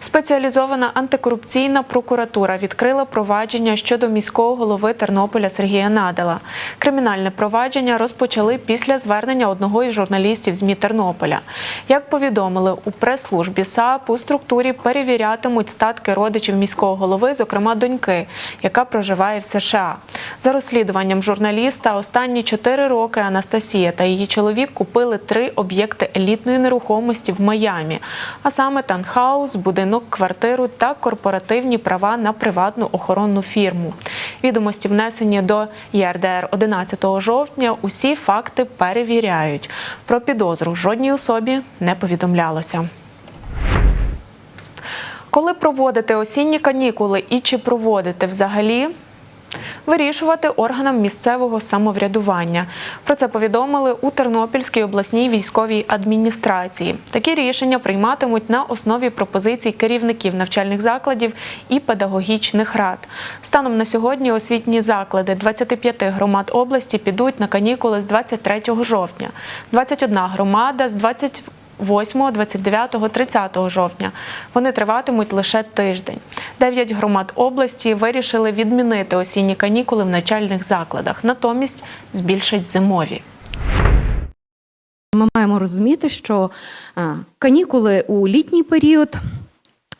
Спеціалізована антикорупційна прокуратура відкрила провадження щодо міського голови Тернополя Сергія Надала. Кримінальне провадження розпочали після звернення одного із журналістів ЗМІ Тернополя. Як повідомили у прес-службі САП, у структурі перевірятимуть статки родичів міського голови, зокрема доньки, яка проживає в США. За розслідуванням журналіста, останні чотири роки Анастасія та її чоловік купили три об'єкти елітної нерухомості в Майамі, а саме танхаус, будинок, квартиру та корпоративні права на приватну охоронну фірму. Відомості внесені до ЄРДР 11 жовтня. Усі факти перевіряють. Про підозру жодній особі не повідомлялося. Коли проводити осінні канікули і чи проводити взагалі? Вирішувати органам місцевого самоврядування. Про це повідомили у Тернопільській обласній військовій адміністрації. Такі рішення прийматимуть на основі пропозицій керівників навчальних закладів і педагогічних рад. Станом на сьогодні освітні заклади 25 громад області підуть на канікули з 23 жовтня, 21 громада з 20 8, 29, 30 жовтня. Вони триватимуть лише тиждень. Дев'ять громад області вирішили відмінити осінні канікули в начальних закладах, натомість збільшать зимові. Ми маємо розуміти, що е, канікули у літній період.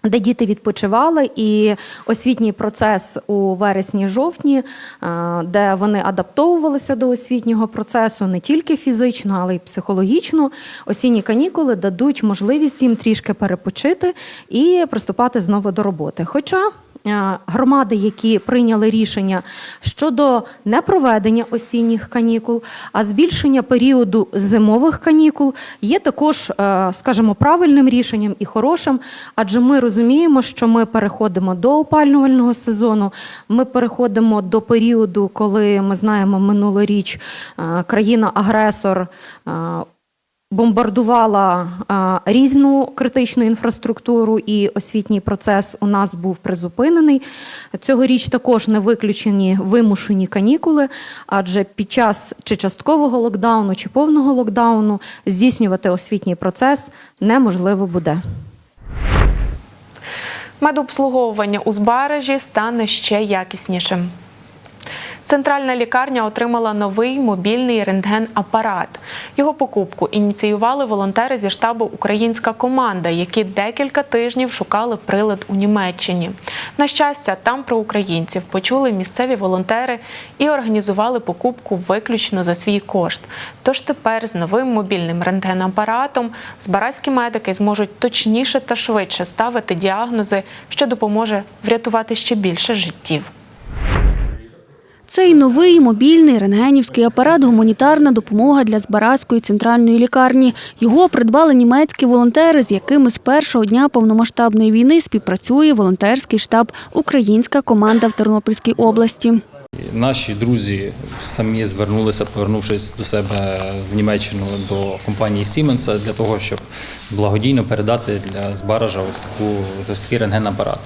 Де діти відпочивали, і освітній процес у вересні-жовтні, е, де вони адаптовувалися до освітнього процесу не тільки фізично, але й психологічно. Осінні канікули дадуть можливість їм трішки перепочити і приступати знову до роботи. Хоча громади, які прийняли рішення щодо непроведення осінніх канікул, а збільшення періоду зимових канікул, є також, е, скажімо, правильним рішенням і хорошим, адже ми розуміємо, що ми переходимо до опалювального сезону. Ми переходимо до періоду, коли ми знаємо минулоріч е, країна-агресор. Бомбардувала різну критичну інфраструктуру, і освітній процес у нас був призупинений. Цьогоріч також не виключені вимушені канікули, адже під час чи часткового локдауну, чи повного локдауну здійснювати освітній процес неможливо буде. Медобслуговування у Збаражі стане ще якіснішим. Центральна лікарня отримала новий мобільний рентген-апарат. Його покупку ініціювали волонтери зі штабу Українська команда, які декілька тижнів шукали прилад у Німеччині. На щастя, там про українців почули місцеві волонтери і організували покупку виключно за свій кошт. Тож тепер з новим мобільним рентген-апаратом збаразькі медики зможуть точніше та швидше ставити діагнози, що допоможе врятувати ще більше життів. Цей новий мобільний рентгенівський апарат гуманітарна допомога для Збаразької центральної лікарні. Його придбали німецькі волонтери, з якими з першого дня повномасштабної війни співпрацює волонтерський штаб Українська команда в Тернопільській області. Наші друзі самі звернулися, повернувшись до себе в Німеччину до компанії Siemens для того, щоб благодійно передати для Збаража ось таку ось такий рентген-апарат.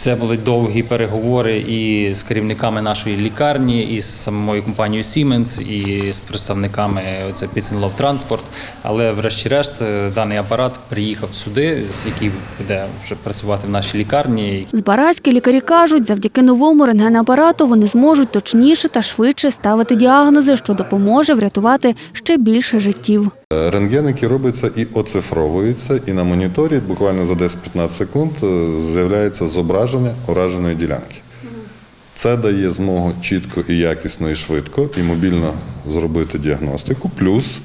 Це були довгі переговори і з керівниками нашої лікарні, і з самою компанією Siemens, і з представниками оце Love Transport. Але врешті-решт е, даний апарат приїхав сюди, з який буде вже працювати в нашій лікарні. Збаразькі лікарі кажуть, завдяки новому рентгенапарату вони зможуть точніше та швидше ставити діагнози, що допоможе врятувати ще більше життів. Рентген, який робиться і оцифровується, і на моніторі буквально за 10-15 секунд е, з'являється зображення ураженої ділянки. Це дає змогу чітко і якісно, і швидко, і мобільно зробити діагностику. Плюс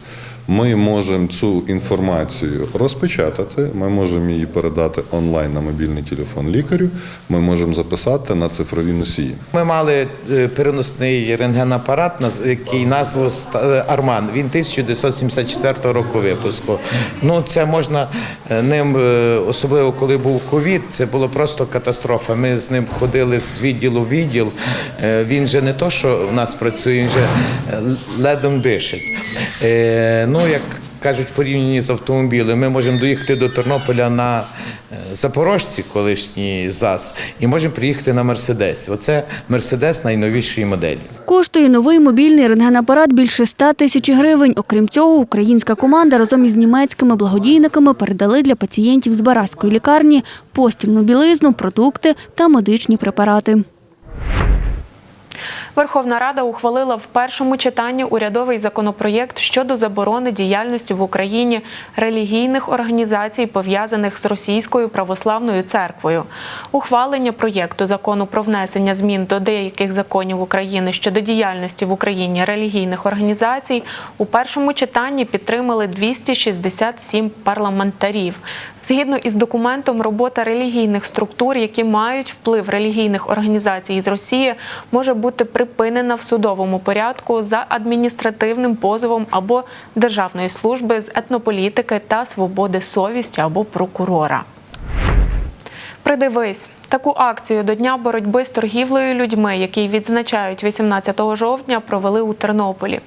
ми можемо цю інформацію розпечатати, ми можемо її передати онлайн на мобільний телефон лікарю, ми можемо записати на цифрові носії. Ми мали е, переносний рентгенапарат, який назву е, Арман. Він 1974 року випуску. Ну це можна е, ним, особливо коли був ковід, це було просто катастрофа. Ми з ним ходили з відділу в відділ. Він же не то, що в нас працює, він же ледом дишить. Ну як кажуть, порівняні з автомобілем. Ми можемо доїхати до Тернополя на е, Запорожці, колишній ЗАЗ, і можемо приїхати на Мерседесі. Оце Мерседес найновішої моделі. Коштує новий мобільний рентгенапарат більше 100 тисяч гривень. Окрім цього, українська команда разом із німецькими благодійниками передали для пацієнтів з Бараської лікарні постільну білизну, продукти та медичні препарати. Верховна Рада ухвалила в першому читанні урядовий законопроєкт щодо заборони діяльності в Україні релігійних організацій, пов'язаних з Російською православною церквою. Ухвалення проєкту закону про внесення змін до деяких законів України щодо діяльності в Україні релігійних організацій у першому читанні підтримали 267 парламентарів. Згідно із документом, робота релігійних структур, які мають вплив релігійних організацій з Росії, може бути припинена в судовому порядку за адміністративним позовом або Державної служби з етнополітики та свободи совісті або прокурора. Придивись таку акцію до Дня боротьби з торгівлею людьми, який відзначають 18 жовтня, провели у Тернополі.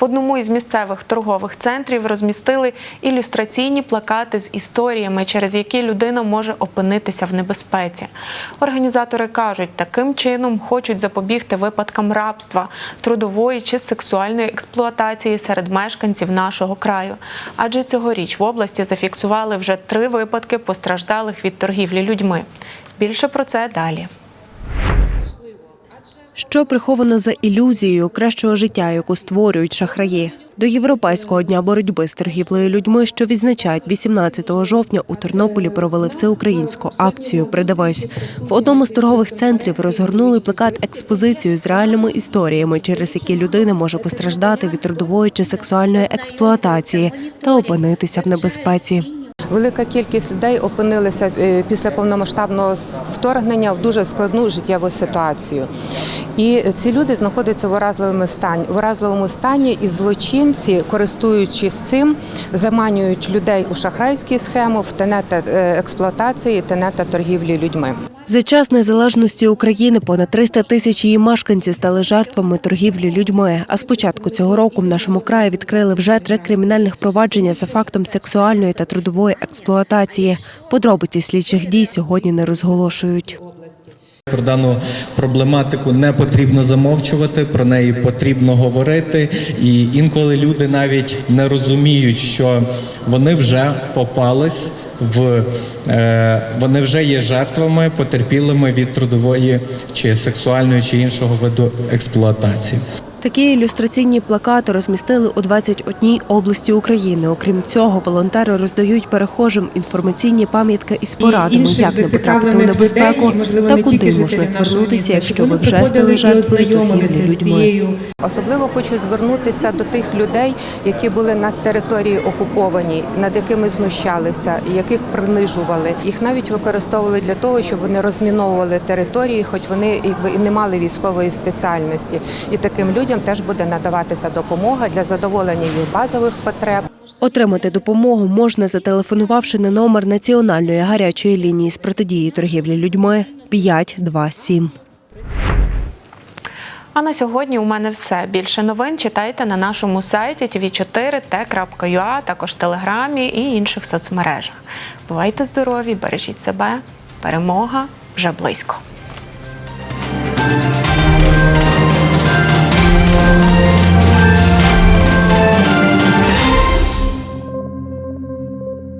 В одному із місцевих торгових центрів розмістили ілюстраційні плакати з історіями, через які людина може опинитися в небезпеці. Організатори кажуть, таким чином хочуть запобігти випадкам рабства, трудової чи сексуальної експлуатації серед мешканців нашого краю. Адже цьогоріч в області зафіксували вже три випадки постраждалих від торгівлі людьми. Більше про це далі. Що приховано за ілюзією кращого життя, яку створюють шахраї? До Європейського дня боротьби з торгівлею людьми, що відзначають 18 жовтня, у Тернополі провели всеукраїнську акцію Придавись. В одному з торгових центрів розгорнули плакат експозицію з реальними історіями, через які людина може постраждати від трудової чи сексуальної експлуатації та опинитися в небезпеці. Велика кількість людей опинилися е, після повномасштабного вторгнення в дуже складну життєву ситуацію. І ці люди знаходяться в уразливому стані, в уразливому стані, і злочинці, користуючись цим, заманюють людей у шахрайські схеми, в тенета е, експлуатації, тенета торгівлі людьми. За час незалежності України понад 300 тисяч її мешканців стали жертвами торгівлі людьми. А з початку цього року в нашому краї відкрили вже три кримінальних провадження за фактом сексуальної та трудової експлуатації. Подробиці слідчих дій сьогодні не розголошують. Про дану проблематику не потрібно замовчувати, про неї потрібно говорити. І інколи люди навіть не розуміють, що вони вже попались в е, вони вже є жертвами, потерпілими від трудової чи сексуальної чи іншого виду експлуатації. Такі ілюстраційні плакати розмістили у 21 області України. Окрім цього, волонтери роздають перехожим інформаційні пам'ятки із порадами, інших як не потрапити у небезпеку людей, можливо, та не куди можна звернутися, якщо ви вже стали жертвою з людьми. цією Особливо хочу звернутися до тих людей, які були на території окупованій, над якими знущалися, яких принижували. Їх навіть використовували для того, щоб вони розміновували території, хоч вони якби і не мали військової спеціальності. І таким людям теж буде надаватися допомога для задоволення їх базових потреб. Отримати допомогу можна, зателефонувавши на номер національної гарячої лінії з протидії торгівлі людьми 527. А на сьогодні у мене все. Більше новин читайте на нашому сайті tv4t.ua, також в телеграмі і інших соцмережах. Бувайте здорові, бережіть себе. Перемога вже близько.